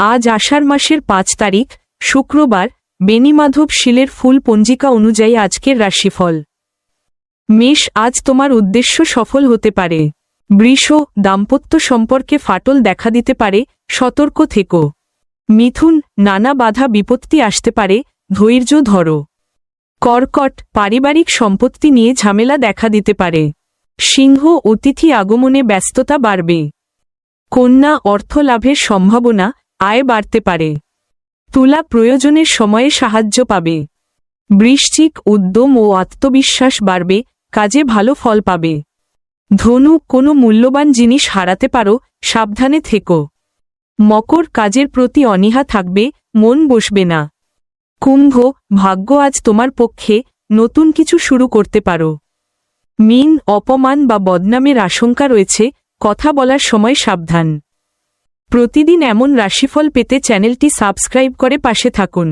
আজ আষাঢ় মাসের পাঁচ তারিখ, শুক্রবার বেনিমাধব শিলের ফুল পঞ্জিকা অনুযায়ী আজকের রাশিফল। মেষ, আজ তোমার উদ্দেশ্য সফল হতে পারে। বৃষ, দাম্পত্য সম্পর্কে ফাটল দেখা দিতে পারে, সতর্ক থেকো। মিথুন, নানা বাধা বিপত্তি আসতে পারে, ধৈর্য ধরো। কর্কট, পারিবারিক সম্পত্তি নিয়ে ঝামেলা দেখা দিতে পারে। সিংহ, অতিথি আগমনে ব্যস্ততা বাড়বে। কন্যা অর্থ লাভের সম্ভাবনা আয় বাড়তে পারে। তুলা প্রয়োজনের সময়ে সাহায্য পাবে। বৃশ্চিক উদ্যম ও আত্মবিশ্বাস বাড়বে, কাজে ভালো ফল পাবে। ধনু, কোনো মূল্যবান জিনিস হারাতে পারো, সাবধানে থেকো। মকর কাজের প্রতি অনীহা থাকবে, মন বসবে না। কুম্ভ, ভাগ্য আজ তোমার পক্ষে, নতুন কিছু শুরু করতে পারো। মিন, অপমান বা বদনামের আশঙ্কা রয়েছে, কথা বলার সময় সাবধান। প্রতিদিন এমন রাশিফল পেতে চ্যানেলটি সাবস্ক্রাইব করে পাশে থাকুন।